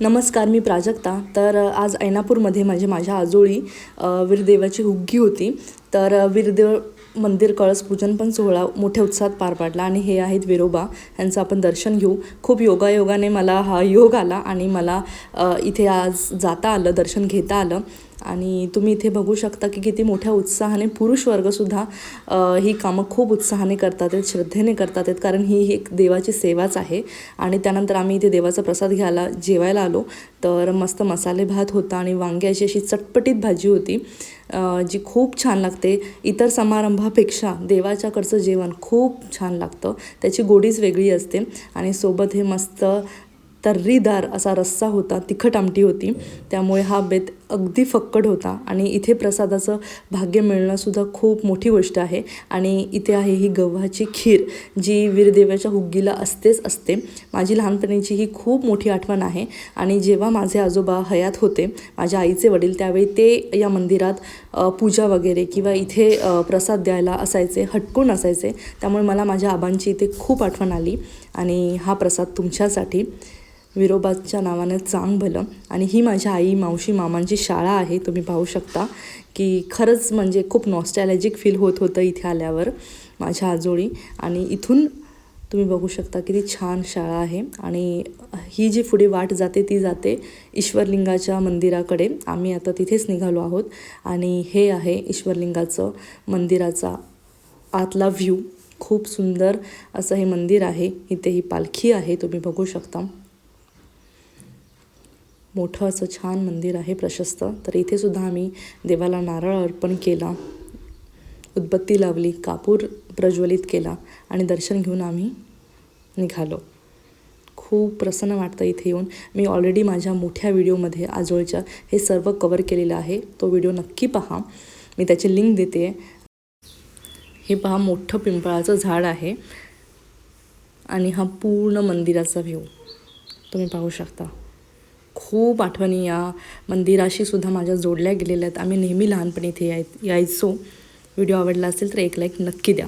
नमस्कार मी प्राजक्ता. तर आज ऐनापूरमध्ये माझे माझ्या आजोळी वीरदेवाची हुग्गी होती. तर विरदेव वीरदेव मंदिर कळस पूजन पण सोहळा मोठ्या उत्साहात पार पाडला आणि हे आहेत विरोबा. यांचं आपण दर्शन घेऊ. खूप योगायोगाने मला हा योग आला आणि मला इथे आज जाता आलं दर्शन घेता आलं. आणि तुम्ही इथे बघू शकता की किती मोठ्या उत्साहाने पुरुष वर्गसुद्धा ही कामं खूप उत्साहाने करतात आहेत श्रद्धेने करतात आहेत कारण ही एक देवाची सेवाच आहे. आणि त्यानंतर आम्ही इथे देवाचा प्रसाद घ्यायला जेवायला आलो. तर मस्त मसाले भात होता आणि वांग्याची अशी चटपटीत भाजी होती. जी खूप छान लागते इतर समारंभापेक्षा देवाच्याकडचं जेवण खूप छान लागतं. त्याची गोडीच वेगळी असते आणि सोबत हे मस्त तर्रीदार असा रस्सा होता तिखट आमटी होती. त्यामुळे हा बेत अगदी फक्कड होता आणि इथे प्रसादाचं भाग्य मिळणंसुद्धा खूप मोठी गोष्ट आहे. आणि इथे आहे ही गव्हाची खीर जी वीरदेवाच्या हुग्गीला असतेच असते. माझी लहानपणीची ही खूप मोठी आठवण आहे. आणि जेव्हा माझे आजोबा हयात होते माझ्या आईचे वडील त्यावेळी ते या मंदिरात पूजा वगैरे किंवा इथे प्रसाद द्यायला असायचे हटकून असायचे. त्यामुळे मला माझ्या आबांची इथे खूप आठवण आली. आणि हा प्रसाद तुमच्यासाठी. विरोबाच्या नावानं चांग भलं. आणि ही माझ्या आई मावशी मामांची शाळा आहे. तुम्ही पाहू शकता की खरंच म्हणजे खूप नॉस्टॅलॅजिक फील होत होतं इथे आल्यावर माझ्या आजोळी. आणि इथून तुम्ही बघू शकता किती छान शाळा आहे. आणि ही जी पुढे वाट जाते ती जाते ईश्वरलिंगाच्या मंदिराकडे. आम्ही आता तिथेच निघालो आहोत. आणि हे आहे ईश्वरलिंगाचं मंदिराचा आतला व्ह्यू खूप सुंदर असं हे मंदिर आहे. इथे ही पालखी आहे. तुम्ही बघू शकता. मोठं असं छान मंदिर आहे प्रशस्त. तर इथेसुद्धा आम्ही देवाला नारळ अर्पण केला उदबत्ती लावली कापूर प्रज्वलित केला आणि दर्शन घेऊन आम्ही निघालो. खूप प्रसन्न वाटतं इथे येऊन. मी ऑलरेडी माझ्या मोठ्या व्हिडिओमध्ये आजोळच्या हे सर्व कवर केलेलं आहे. तो व्हिडिओ नक्की पहा. मी त्याची लिंक देते. हे पहा मोठं पिंपळाचं झाड आहे आणि हा पूर्ण मंदिराचा व्ह्यू तुम्ही पाहू शकता. खूप आठवणी या मंदिराशी सुद्धा माझ्या जोडल्या गेलेल्या आहेत. आम्ही नेहमी लहानपणी इथे याय यायचो. व्हिडिओ आवडला असेल तर एक लाईक नक्की द्या.